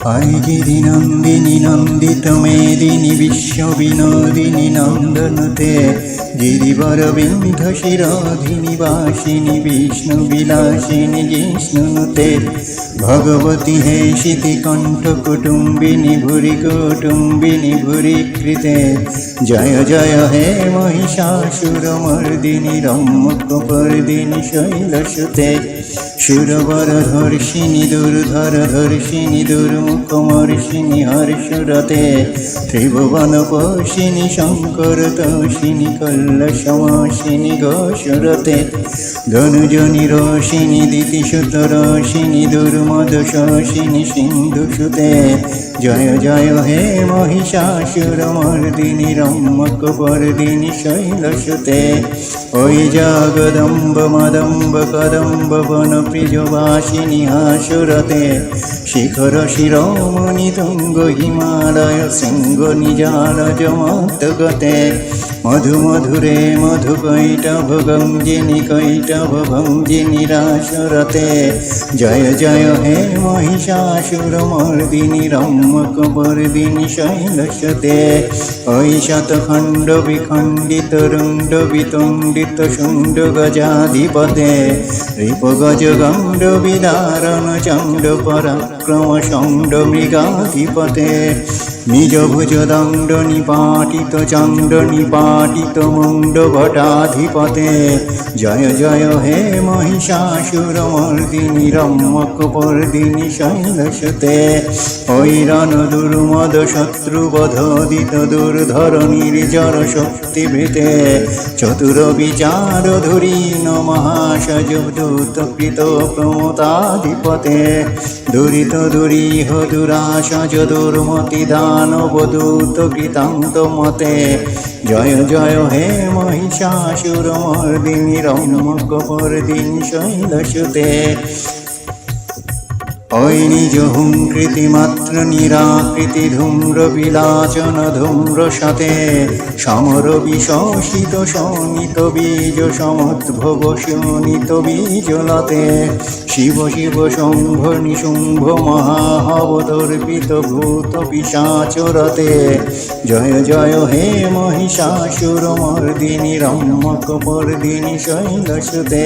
আইগিরি নন্দিনী নন্দিত মেদিনী বিশ্ব বিনোদিনী নন্দনতে গিরিবর বিন্ধ শিরোধিনী বাসিনী বিষ্ণু বিলাসিনী জিষ্ণুতে ভগবতী হে শীতি কণ্ঠ কুটুম্বিনী ভুরি কুটুম্বিনী ভুরি কৃতে জয় জয় হে মহিষাসুর মর্দিনী রম্মকপর্দিনী শৈলসুতে সুরবর ধর্ষিনী দুর্ধর ধর্ষিনী হর্ষরতে ত্রিভুবন পোষিনী শঙ্কর তোষিনী কল্লসমাসিনী ঘোষরতে ধনুজনী রোষিনী দিতিসুত রোষিনী দুর্মদ শোষিনী সিন্ধুসুতে, জয় জয় হে মহিষাসুর মর্দিনী বর্দিনী শৈলসুতে, ওই জগদম্ব মদম্ব কদম্ব বন প্রিয়বাসিনী হাসুরতে, শিখর শিরোমণি তুঙ্গ হিমালয় শৃঙ্গ নিজাল জমতগতে মধু মধুরে মধু কৈটভ গঞ্জিনী কৈটভ ভঞ্জিনী রাসরতে জয় জয় হে মহিষাসুর মর্দিনী রম্মক বর্দিনী শৈলসতে ওই শতখণ্ড বিখণ্ডিত রুণ্ড বিতুণ্ডিত শুণ্ড গজাধিপতে। রিপ গজ গণ্ড বিদারণ চণ্ড পরাক্রম ষণ্ড काण्डमृगाधिपते নিজ ভুজ দণ্ড নিপাটিত চণ্ড নিপাটিত মুণ্ড ভটাধিপতে জয় জয়, হে মহিষাসুর মর্দিনী রম্মক পর্দিনী শৈলসতে। ঐরণ দুর্মদ শত্রু বধোদিত দুর্ধর নির্জর শক্তি ভীতে চতুর বিচার ধুরীন কৃত প্রমতাধিপতে। দুরিত দুরিহ দুর্মতি দানব গীতান্ত মতে জয় জয় হে মহিষাসুর মর্দিনী রম্মক দিন শৈলসুতে। ওই নিজ হুঙ্কৃতি মাত্র নিরাকৃতি ধূম্র বিলাচন ধূম্র সাথে সমর বিশোষিত শোণিত বীজ সমদ্ভব শোণিত বীজলতে শিব শিব শম্ভ নিশুম্ভ মহাহবদর্পিত ভূত পিশাচরতে জয় জয় হে মহিষাসুর মর্দিনী রম্মক পর্দিনী শৈলসুতে